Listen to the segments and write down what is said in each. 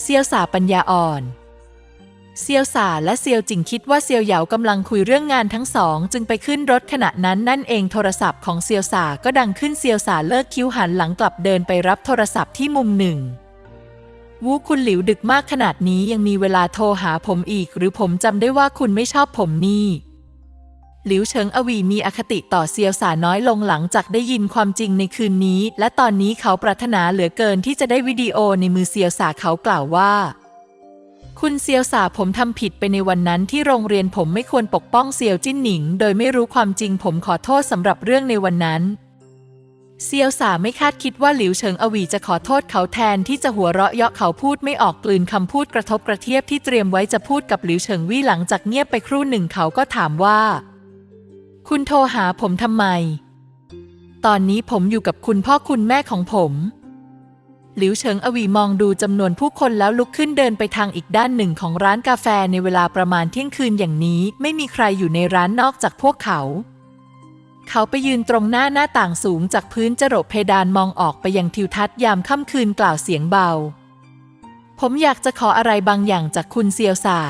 เซียวสาปัญญาอ่อน เซียวสาและเซียวจิงคิดว่าเซียวเหยากำลังคุยเรื่องงานทั้งสอง จึงไปขึ้นรถขณะนั้นนั่นเองโทรศัพท์ของเซียวสาก็ดังขึ้นเซียวสาเลิกคิ้วหันหลังกลับเดินไปรับโทรศัพท์ที่มุมหนึ่งวูคุณหลิวดึกมากขนาดนี้ยังมีเวลาโทรหาผมอีก หรือผมจำได้ว่าคุณไม่ชอบผมนี่ หลิวเฉิงอวีมีอคติต่อเซียวสาน้อยลงหลังจากได้ยินความจริงในคืนนี้ และตอนนี้เขาปรารถนาเหลือเกินที่จะได้วิดีโอในมือเซียวสาเขากล่าวว่า คุณเซียวสาผมทำผิดไปในวันนั้นที่โรงเรียนผมไม่ควรปกป้องเซียวจิ้นหนิง โดยไม่รู้ความจริงผมขอโทษสำหรับเรื่องในวันนั้นเซียวสาไม่คาดคิดว่าหลิวเฉิงอวีจะขอโทษเขาแทนที่จะหัวเราะเยาะเขาพูดไม่ออกกลืนคำพูดกระทบกระเทียบที่เตรียมไว้จะพูดกับหลิวเฉิงวี่หลังจากเงียบไปครู่หนึ่งเขาก็ถามว่า คุณโทรหาผมทำไม ตอนนี้ผมอยู่กับคุณพ่อคุณแม่ของผม หลิวเฉิงอวีมองดูจำนวนผู้คนแล้วลุกขึ้นเดินไปทางอีกด้านหนึ่งของร้านกาแฟในเวลาประมาณเที่ยงคืนอย่างนี้ ไม่มีใครอยู่ในร้านนอกจากพวกเขา เขาไปยืนตรงหน้าหน้าต่างสูงจากพื้นจรดเพดานมองออกไปยังทิวทัศน์ยามค่ำคืนกล่าวเสียงเบา ผมอยากจะขออะไรบางอย่างจากคุณเซียวซา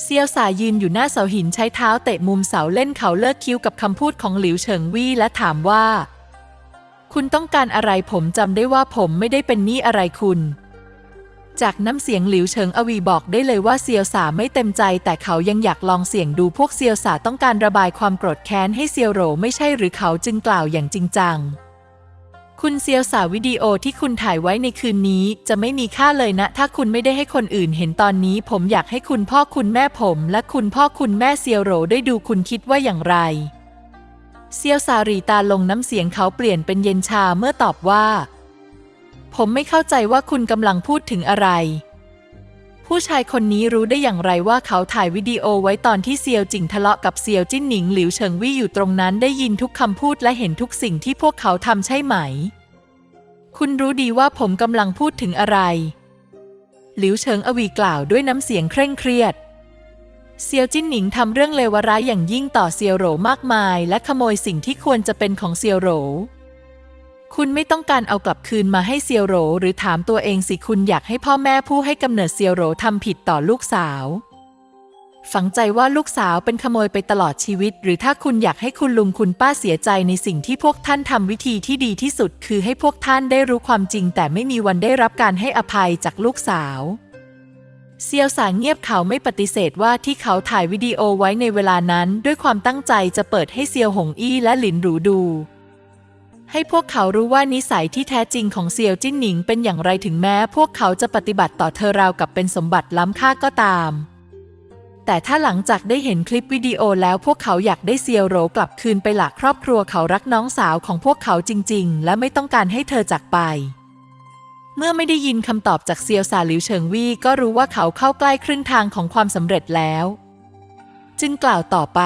เซียวสายืนอยู่หน้าเสาหินใช้เท้าเตะมุมเสาเล่นเขาเลิกคิ้วกับคำพูดของหลิวเฉิงวี่และถามว่า คุณต้องการอะไรผมจำได้ว่าผมไม่ได้เป็นหนี้อะไรคุณ จากน้ำเสียงหลิวเฉิงอวีบอกได้เลยว่าเซียวสาไม่เต็มใจ แต่เขายังอยากลองเสี่ยงดูพวกเซียวสาต้องการระบายความโกรธแค้นให้เซียวโหรไม่ใช่หรือเขาจึงกล่าวอย่างจริงจัง คุณเซียวสาวิดีโอที่คุณถ่ายไว้ในคืนนี้จะไม่มีค่าเลยนะ ถ้าคุณไม่ได้ให้คนอื่นเห็นตอนนี้ ผมอยากให้คุณพ่อคุณแม่ผม และคุณพ่อคุณแม่เซียวโหรได้ดูคุณคิดว่าอย่างไร เซียวสารีตาลงน้ำเสียงเขาเปลี่ยนเป็นเย็นชาเมื่อตอบว่า ผมไม่เข้าใจว่าคุณกำลังพูดถึงอะไร ผู้ชายคนนี้รู้ได้อย่างไรว่าเขาถ่ายวิดีโอไว้ตอนที่เซียวจิงทะเลาะกับเซียวจิ้นหนิงหลิวเฉิงวี่อยู่ตรงนั้นได้ยินทุกคำพูดและเห็นทุกสิ่งที่พวกเขาทำใช่ไหม คุณรู้ดีว่าผมกำลังพูดถึงอะไร หลิวเฉิงอวีกล่าวด้วยน้ำเสียงเคร่งเครียด เซียวจิ้นหนิงทำเรื่องเลวร้ายอย่างยิ่งต่อเซียวโหรมากมาย และขโมยสิ่งที่ควรจะเป็นของเซียวโหร คุณไม่ต้องการเอากลับคืนมาให้เซียวโหรหรือถามตัวเองสิคุณอยากให้พ่อแม่ผู้ให้กำเนิดเซียวโหรทำผิดต่อลูกสาว ฝังใจว่าลูกสาวเป็นขโมยไปตลอดชีวิต หรือถ้าคุณอยากให้คุณลุงคุณป้าเสียใจในสิ่งที่พวกท่านทำวิธีที่ดีที่สุด คือให้พวกท่านได้รู้ความจริง แต่ไม่มีวันได้รับการให้อภัยจากลูกสาวเซียวสางเงียบเขาไม่ปฏิเสธว่าที่เขาถ่ายวิดีโอไว้ในเวลานั้น ด้วยความตั้งใจจะเปิดให้เซียวหงอี้และหลินหรูดู ให้พวกเขารู้ว่านิสัยที่แท้จริงของเซียวจิ้นหนิงเป็นอย่างไรถึงแม้ พวกเขาจะปฏิบัติต่อเธอราวกับเป็นสมบัติล้ำค่าก็ตาม แต่ถ้าหลังจากได้เห็นคลิปวิดีโอแล้วพวกเขาอยากได้เซียวโรกลับคืนไปหลักครอบครัวเขารักน้องสาวของพวกเขาจริง ๆ และไม่ต้องการให้เธอจากไป เมื่อไม่ได้ยินคำตอบจากเซียวซาหลิวเฉิงวี่ก็รู้ว่าเขาเข้าใกล้ครึ่งทางของความสำเร็จแล้ว จึงกล่าวต่อไป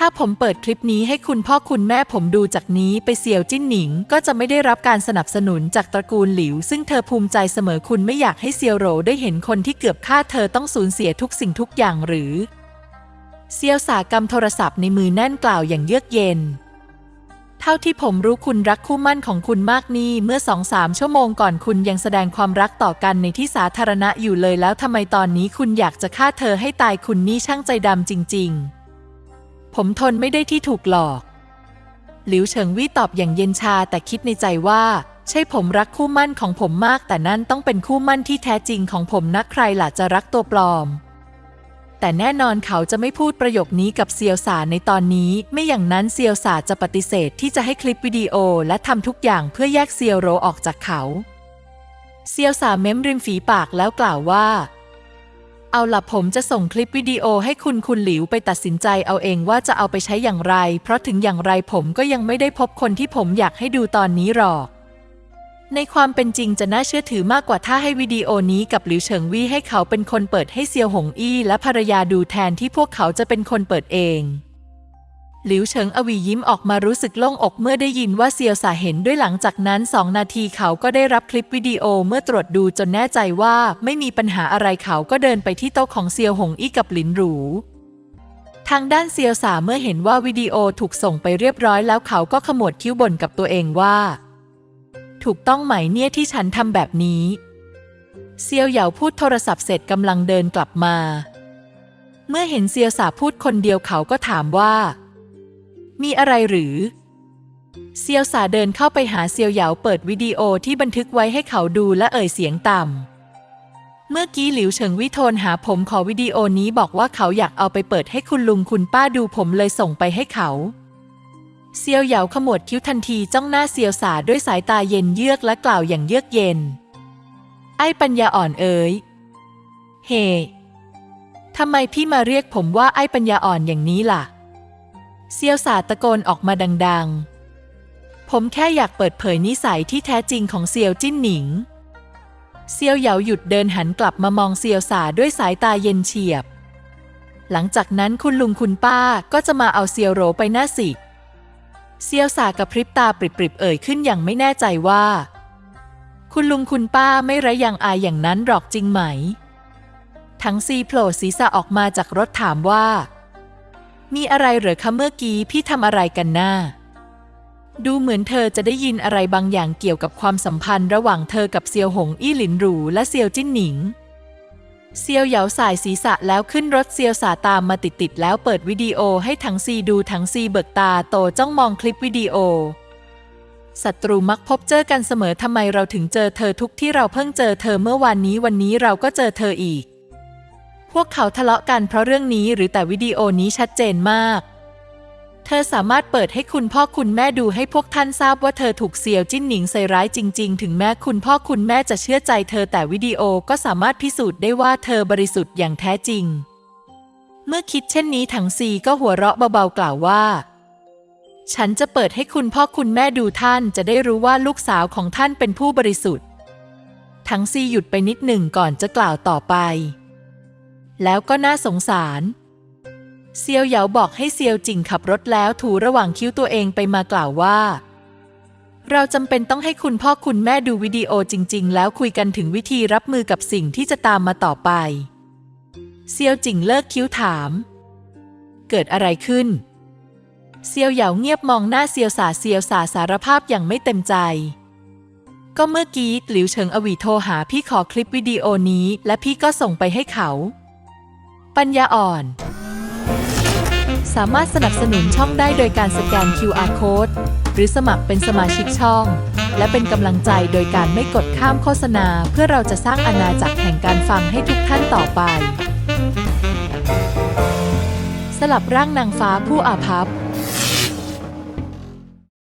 ถ้าผมเปิดคลิปนี้ให้คุณพ่อคุณแม่ผมดูจากนี้ไปเซียวจิ้นหนิง ก็จะไม่ได้รับการสนับสนุนจากตระกูลหลิว ซึ่งเธอภูมิใจเสมอคุณไม่อยากให้เซียวโหรได้เห็นคนที่เกือบฆ่าเธอต้องสูญเสียทุกสิ่งทุกอย่างหรือ เซียวสากำโทรศัพท์ในมือแน่นกล่าวอย่างเยือกเย็น เท่าที่ผมรู้คุณรักคู่มั่นของคุณมากนี่เมื่อสองสามชั่วโมงก่อนคุณยังแสดงความรักต่อกันในที่สาธารณะอยู่เลยแล้วทำไมตอนนี้คุณอยากจะฆ่าเธอให้ตายคุณนี่ช่างใจดำจริง ๆ ผมทนไม่ได้ที่ถูกหลอก หลิวเฉิงวี่ตอบอย่างเย็นชาแต่คิดในใจว่า ใช่ผมรักคู่มั่นของผมมาก แต่นั่นต้องเป็นคู่มั่นที่แท้จริงของผมนะใครล่ะจะรักตัวปลอม แต่แน่นอนเขาจะไม่พูดประโยคนี้กับเซียวสาในตอนนี้ ไม่อย่างนั้นเซียวสาจะปฏิเสธที่จะให้คลิปวิดีโอและทำทุกอย่างเพื่อแยกเซียวโรออกจากเขา เซียวสาเม้มริมฝีปากแล้วกล่าวว่า เอาล่ะผมจะส่งคลิปวิดีโอให้คุณคุณหลิวไปตัดสินใจเอาเองว่าจะเอาไปใช้อย่างไร เพราะถึงอย่างไรผมก็ยังไม่ได้พบคนที่ผมอยากให้ดูตอนนี้หรอก ในความเป็นจริงจะน่าเชื่อถือมากกว่าถ้าให้วิดีโอนี้กับหลิวเฉิงวี่ให้เขาเป็นคนเปิดให้เซียวหงอี้และภรรยาดูแทนที่พวกเขาจะเป็นคนเปิดเอง หลิวเฉิงอวียิ้มออกมารู้สึกโล่งอกเมื่อได้ยินว่าเซียวสาเห็นด้วยหลังจากนั้นสองนาทีเขาก็ได้รับคลิปวิดีโอเมื่อตรวจดูจนแน่ใจว่าไม่มีปัญหาอะไรเขาก็เดินไปที่โต๊ะของเซียวหงอี้กับหลินหรูทางด้านเซียวสาเมื่อเห็นว่าวิดีโอถูกส่งไปเรียบร้อยแล้วเขาก็ขมวดคิ้วบ่นกับตัวเองว่า ถูกต้องไหมเนี่ยที่ฉันทำแบบนี้ เซียวเหยาพูดโทรศัพท์เสร็จกำลังเดินกลับมา เมื่อเห็นเซียวสาพูดคนเดียวเขาก็ถามว่า มีอะไรหรือ เซียวสาเดินเข้าไปหาเซียวเหยาเปิดวิดีโอที่บันทึกไว้ให้เขาดูและเอ่ยเสียงต่ำ เมื่อกี้หลิวเฉิงวิโทรหาผมขอวิดีโอนี้บอกว่าเขาอยากเอาไปเปิดให้คุณลุงคุณป้าดูผมเลยส่งไปให้เขาเซียวเหยาขมวดคิ้วทันทีจ้องหน้าเซียวสาด้วยสายตาเย็นเยือกและกล่าวอย่างเยือกเย็น ไอ้ปัญญาอ่อนเอ๋ยเฮทำไมพี่มาเรียกผมว่าไอ้ปัญญาอ่อนอย่างนี้ล่ะ เซียวสาตะโกนออกมาดังๆ ผมแค่อยากเปิดเผยนิสัยที่แท้จริงของเซียวจิ้นหนิง เซียวเหยาหยุดเดินหันกลับมามองเซียวสาด้วยสายตาเย็นเฉียบ หลังจากนั้นคุณลุงคุณป้าก็จะมาเอาเซียวโหรไปหน้าสิเซียวสากระพริบตาปริบๆเอ่ยขึ้นอย่างไม่แน่ใจว่า คุณลุงคุณป้าไม่ระยังอายอย่างนั้นหรอกจริงไหม ทั้งซีโผล่ศีรษะออกมาจากรถถามว่า มีอะไรเหรอคะเมื่อกี้พี่ทำอะไรกันหน้า ดูเหมือนเธอจะได้ยินอะไรบางอย่างเกี่ยวกับความสัมพันธ์ระหว่างเธอกับเซียวหงอี้หลินหรูและเซียวจิ้นหนิง เซียวเหยาสายศีรษะแล้วขึ้นรถเซียวสาตามมาติดๆแล้วเปิดวิดีโอให้ทั้งซีดูทั้งซีเบิกตาโตจ้องมองคลิปวิดีโอศัตรูมักพบเจอกันเสมอทำไมเราถึงเจอเธอทุกที่เราเพิ่งเจอเธอเมื่อวานนี้วันนี้เราก็เจอเธออีก วกเขาทะเลาะกันเพราะเรื่องนี้หรือแต่วิดีโอนี้ชัดเจนมาก เธอสามารถเปิดให้คุณพ่อคุณแม่ดูให้พวกท่านทราบว่าเธอถูกเซียวจิ้นหนิงใส่ร้ายจริง ๆ ถึงแม้คุณพ่อคุณแม่จะเชื่อใจเธอแต่วิดีโอก็สามารถพิสูจน์ได้ว่าเธอบริสุทธิ์อย่างแท้จริง เมื่อคิดเช่นนี้ถังซีก็หัวเราะเบาๆกล่าวว่าฉันจะเปิดให้คุณพ่อคุณแม่ดูท่านจะได้รู้ว่าลูกสาวของท่านเป็นผู้บริสุทธิ์ ทั้งซีหยุดไปนิดหนึ่งก่อนจะกล่าวต่อไป แล้วก็น่าสงสาร เซียวเหยาบอกให้เซียวจิงขับรถแล้วถูระหว่างคิ้วตัวเองไปมากล่าวว่า เราจำเป็นต้องให้คุณพ่อคุณแม่ดูวิดีโอจริง ๆ แล้วคุยกันถึงวิธีรับมือกับสิ่งที่จะตามมาต่อไป เซียวจิงเลิกคิ้วถาม เกิดอะไรขึ้น เซียวเหยาเงียบมองหน้าเซียวสาเซียวสาสารภาพอย่างไม่เต็มใจก็เมื่อกี้หลิวเฉิงอวีโทรหาพี่ขอคลิปวิดีโอนี้ และพี่ก็ส่งไปให้เขา ปัญญาอ่อน สามารถสนับสนุนช่องได้โดยการสแกน QR Code หรือสมัครเป็นสมาชิกช่อง และเป็นกำลังใจโดยการไม่กดข้ามโฆษณา เพื่อเราจะสร้างอาณาจักรแห่งการฟังให้ทุกท่านต่อไป สลับร่างนางฟ้าผู้อาภัพ